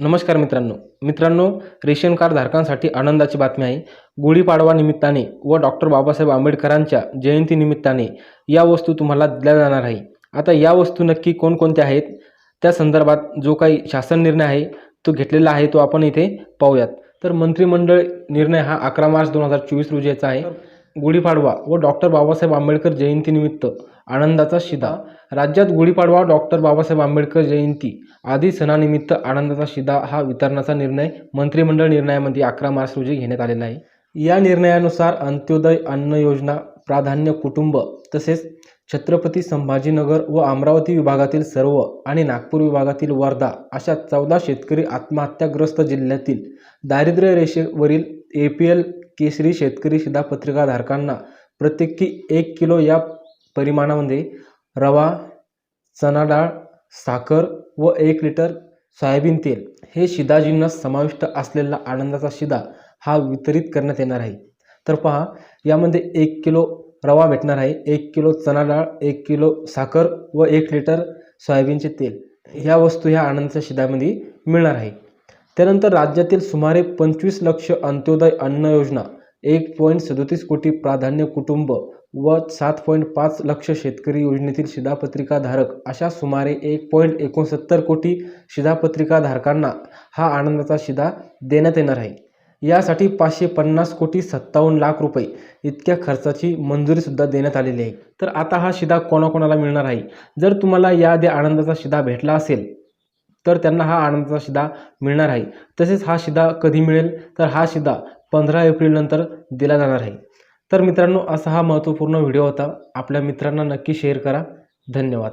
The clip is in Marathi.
नमस्कार मित्रांनो. मित्रांनो रेशन कार्ड धारकांसाठी आनंदाची बातमी आहे. गुढीपाडवा निमित्ताने व डॉक्टर बाबासाहेब आंबेडकरांच्या जयंतीनिमित्ताने या वस्तू तुम्हाला दिल्या जाणार आहे. आता या वस्तू नक्की कोणकोणत्या आहेत? त्या संदर्भात जो काही शासन निर्णय आहे तो घेतलेला आहे तो आपण इथे पाहूयात. तर मंत्रिमंडळ निर्णय हा अकरा मार्च दोन हजार चोवीस रोजीचा आहे. गुढीपाडवा व डॉक्टर बाबासाहेब आंबेडकर जयंतीनिमित्त आनंदाचा शिदा. राज्यात गुढीपाडवा डॉक्टर बाबासाहेब आंबेडकर जयंती आदी सणानिमित्त आनंदाचा शिदा हा वितरणाचा निर्णय मंत्रिमंडळ निर्णयामध्ये अकरा मार्च रोजी घेण्यात आलेला आहे. या निर्णयानुसार अंत्योदय अन्न योजना प्राधान्य कुटुंब तसेच छत्रपती संभाजीनगर व अमरावती विभागातील सर्व आणि नागपूर विभागातील वर्धा अशा चौदा शेतकरी आत्महत्याग्रस्त जिल्ह्यातील दारिद्र्य रेषेवरील ए पी एल केसरी शेतकरी शिधापत्रिकाधारकांना प्रत्येकी एक किलो या परिमाणामध्ये रवा चणाडाळ साखर व एक लिटर सोयाबीन तेल हे शिधा समाविष्ट असलेला आनंदाचा शिधा हा वितरित करण्यात येणार आहे. तर पहा यामध्ये एक किलो रवा भेटणार आहे एक किलो चणा डाळ एक किलो साखर व एक लिटर सोयाबीनचे तेल. ह्या वस्तू ह्या आनंदाच्या शिधामध्ये मिळणार आहे. त्यानंतर राज्यातील सुमारे पंचवीस लक्ष अंत्योदय अन्न योजना एक पॉईंट सदोतीस कोटी प्राधान्य कुटुंब व सात पॉईंट पाच लक्ष शेतकरी योजनेतील शिधापत्रिकाधारक अशा सुमारे एक पॉईंट एकोणसत्तर कोटी शिधापत्रिकाधारकांना हा आनंदाचा शिधा देण्यात येणार आहे. यासाठी पाचशे पन्नास कोटी सत्तावन्न लाख रुपये इतक्या खर्चाची मंजुरीसुद्धा देण्यात आलेली आहे. तर आता हा शिधा कोणाकोणाला मिळणार आहे? जर तुम्हाला याआधी आनंदाचा शिधा भेटला असेल तर त्यांना हा आनंदाचा शिधा मिळणार आहे. तसेच हा शिधा कधी मिळेल? तर हा शिधा पंधरा एप्रिलनंतर दिला जाणार आहे. तर मित्रांनो असा हा महत्त्वपूर्ण व्हिडिओ होता. आपल्या मित्रांना नक्की शेअर करा. धन्यवाद.